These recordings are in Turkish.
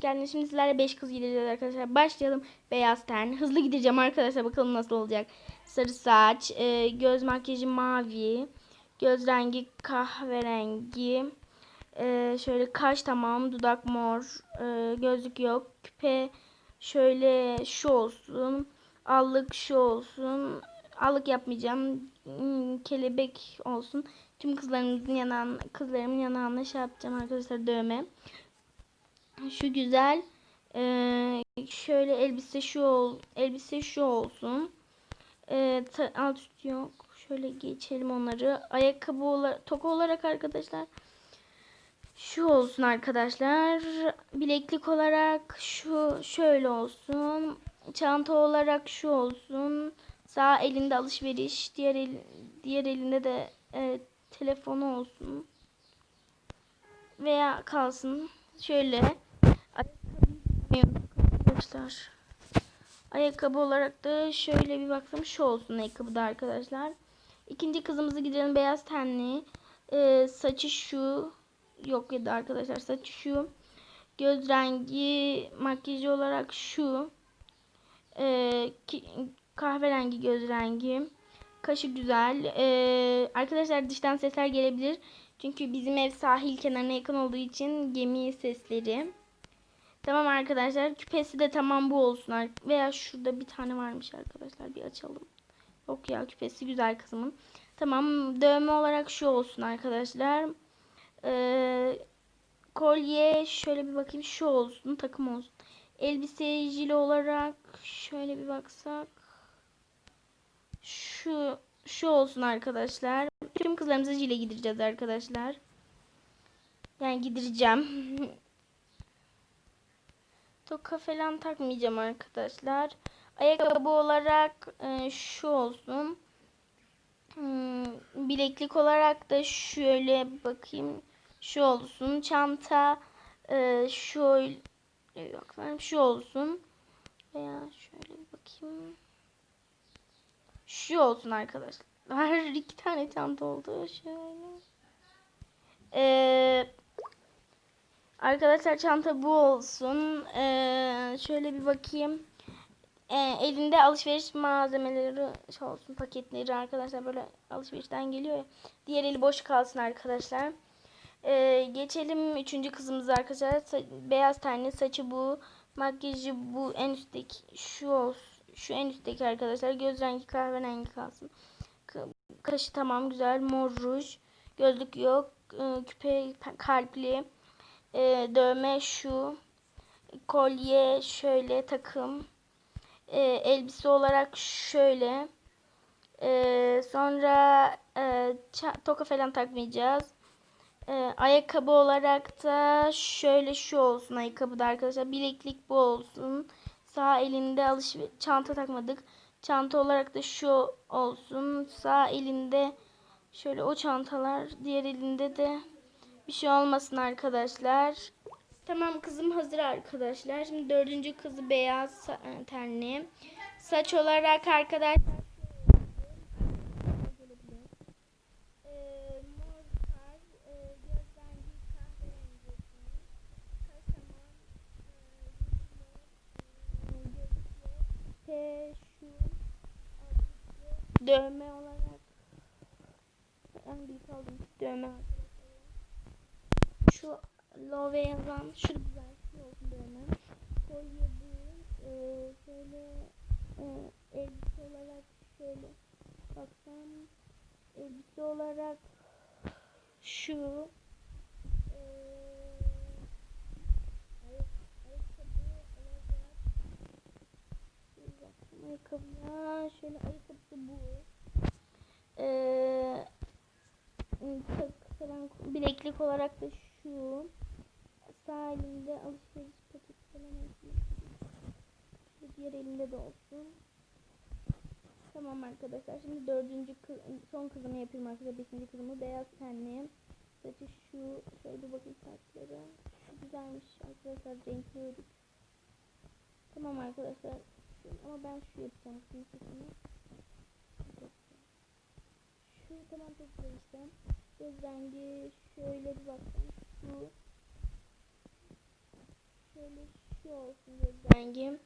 geldiniz. Şimdi sizlerle 5 kız gideceğiz arkadaşlar. Başlayalım. Beyaz ten. Hızlı gideceğim arkadaşlar. Bakalım nasıl olacak. Sarı saç. e, göz makyajı mavi. Göz rengi kahverengi. e, şöyle kaş tamam. Dudak mor. e, gözlük yok. Küpe şöyle şu olsun. Allık şu olsun. Allık yapmayacağım. Hmm, Kelebek olsun. Tüm kızlarımızın yanağın, kızlarımın yanağına şey yapacağım arkadaşlar dövme. Şu güzel. Ee, şöyle elbise şu ol, elbise şu olsun. Ta- alt üst yok. Şöyle geçelim onları. Ayakkabı olarak, toka olarak arkadaşlar. Şu olsun arkadaşlar. Bileklik olarak şu şöyle olsun. Çanta olarak şu olsun. Sağ elinde alışveriş, diğer el, diğer elinde de e, telefonu olsun. Veya kalsın. Şöyle arkadaşlar. Ayakkabı olarak da şöyle bir baksam şu olsun ayakkabıda arkadaşlar. İkinci kızımızı gidelim beyaz tenli. Ee, saçı şu. Yok ya da arkadaşlar saçı şu. Göz rengi makyajı olarak şu. Ee, ki- kahverengi göz rengi. Kaşı güzel. Ee, arkadaşlar dıştan sesler gelebilir. Çünkü bizim ev sahil kenarına yakın olduğu için gemi sesleri. Tamam arkadaşlar. Küpesi de tamam bu olsun. Veya şurada bir tane varmış arkadaşlar. Bir açalım. Yok ya küpesi güzel kızımın. Tamam dövme olarak şu olsun arkadaşlar. Ee, kolye şöyle bir bakayım şu olsun. Takım olsun. Elbise jile olarak şöyle bir baksak. Şu şu olsun arkadaşlar. Tüm kızlarımıza jile gidireceğiz arkadaşlar. Yani gidireceğim. Toka falan takmayacağım arkadaşlar. Ayakkabı olarak e, şu olsun. Hmm, bileklik olarak da şöyle bakayım. Şu olsun. Çanta e, şöyle bakayım şu olsun. Veya şöyle bakayım. Şu olsun arkadaşlar. iki tane çanta oldu. Şöyle. Eee Arkadaşlar çanta bu olsun. Şöyle bir bakayım. Ee, elinde alışveriş malzemeleri şey olsun paketleri arkadaşlar böyle alışverişten geliyor ya. Diğer eli boş kalsın arkadaşlar. Ee, geçelim üçüncü kızımıza arkadaşlar. Sa- beyaz tane saçı bu. Makyajı bu en üstteki şu olsun. Şu en üstteki arkadaşlar. Göz rengi kahverengi kalsın. Ka- Kaşı tamam güzel. Mor ruj. Gözlük yok. Ee, küpe kalpli. Ee, dövme şu. Kolye şöyle takım. Ee, elbise olarak şöyle. Ee, sonra e, toka falan takmayacağız. Ee, ayakkabı olarak da şöyle şu olsun ayakkabıda arkadaşlar. Bileklik bu olsun. Sağ elinde alışveriş çanta takmadık. Çanta olarak da şu olsun. Sağ elinde şöyle o çantalar. Diğer elinde de bir şey olmasın arkadaşlar. Tamam kızım hazır arkadaşlar. Şimdi dördüncü kızı beyaz sa- tenli. Saç olarak arkadaşlar Ee, e, e, e. Dövme olarak en büyük aldım dövme. Şu Love yazan şu güzel. Kolye bu. E, şöyle e, elbise olarak şöyle baksam elbise olarak şu e, ayak- ayakkabı olarak ayakkabıya şöyle ayakkabısı bu e, tak falan bileklik olarak da şu sağ elimde alışveriş paketi falan diğer elimde de olsun. Tamam arkadaşlar. Şimdi dördüncü kız, son kızımı yapayım arkadaşlar. Beşinci kızımı beyaz tenli. Saçı şu. Şöyle bir bakın saçları. Şu güzelmiş arkadaşlar. Renkli ördük. Tamam arkadaşlar. Ama ben şu yapacağım kızın. Şu tamam çok güzel işte. Rengi şöyle bir baktım. Şu şöyle şu olsun göz rengi.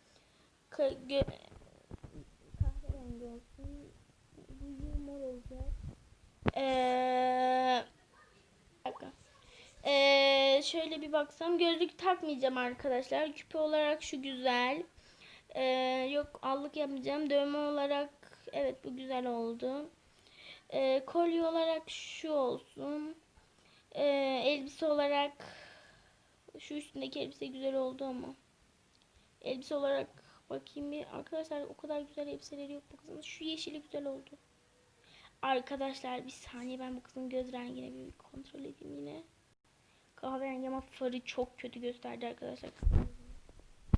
Kahverengi olsun. Bu mor olacak. Ee, dakika. Ee, şöyle bir baksam gözlük takmayacağım arkadaşlar. Küpe olarak şu güzel. Ee, yok allık yapmayacağım. Dövme olarak evet bu güzel oldu. Ee, kolye olarak şu olsun. Ee, elbise olarak şu üstündeki elbise güzel oldu ama. Elbise olarak bakayım bir. Arkadaşlar o kadar güzel elbiseleri yok. Bakın şu yeşili güzel oldu. Arkadaşlar bir saniye ben bu kızın göz rengine bir kontrol edeyim yine. Kahverengi ama farı çok kötü gösterdi arkadaşlar.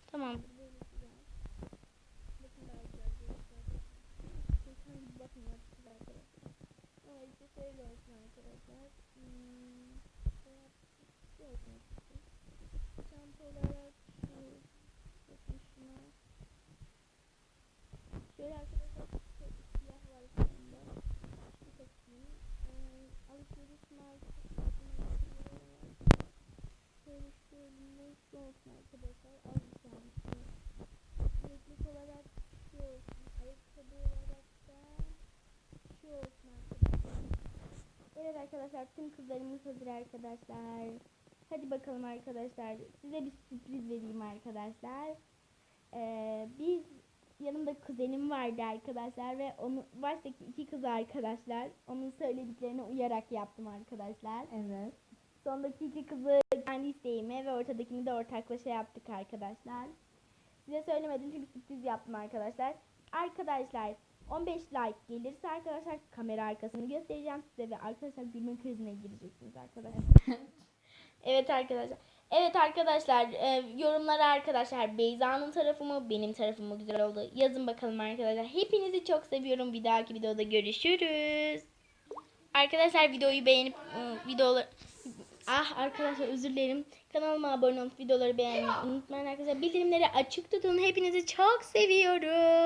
Tamam. Böyle güzel. Bakın daha güzel gösterdi. Şeytan gibi bakmıyor güzel arkadaşlar. Ama işte şöyle olsun arkadaşlar. Hmm, şöyle şu olsun açıkçası. Çanta olarak şu. Bakın şuna. Şöyle arkadaşlar şu siyah var üstünde. Şu takayım. Ee, alışveriş markası. Şöyle şu elimde şu olsun arkadaşlar. Az bir tanesi. Bileklik olarak şu olsun. Ayakkabı olarak da şu olsun arkadaşlar. Evet arkadaşlar tüm kızlarımız hazır arkadaşlar. Hadi bakalım arkadaşlar. Size bir sürpriz vereyim arkadaşlar. Ee, biz yanımda kuzenim vardı arkadaşlar ve onu baştaki iki kız arkadaşlar. Onun söylediklerine uyarak yaptım arkadaşlar. Evet. Sondaki iki kızı kendi isteğime ve ortadakini de ortaklaşa yaptık arkadaşlar. Size söylemedim çünkü sürpriz yaptım arkadaşlar. Arkadaşlar 15 like gelirse arkadaşlar kamera arkasını göstereceğim size ve arkadaşlar gülme krizine gireceksiniz arkadaşlar. evet arkadaşlar. Evet arkadaşlar e, yorumlara arkadaşlar Beyza'nın tarafı mı benim tarafım mı güzel oldu yazın bakalım arkadaşlar. Hepinizi çok seviyorum. Bir dahaki videoda görüşürüz. Arkadaşlar videoyu beğenip ıı, videoları Ah arkadaşlar özür dilerim. Kanalıma abone olup videoları beğenmeyi unutmayın arkadaşlar. Bildirimleri açık tutun. Hepinizi çok seviyorum.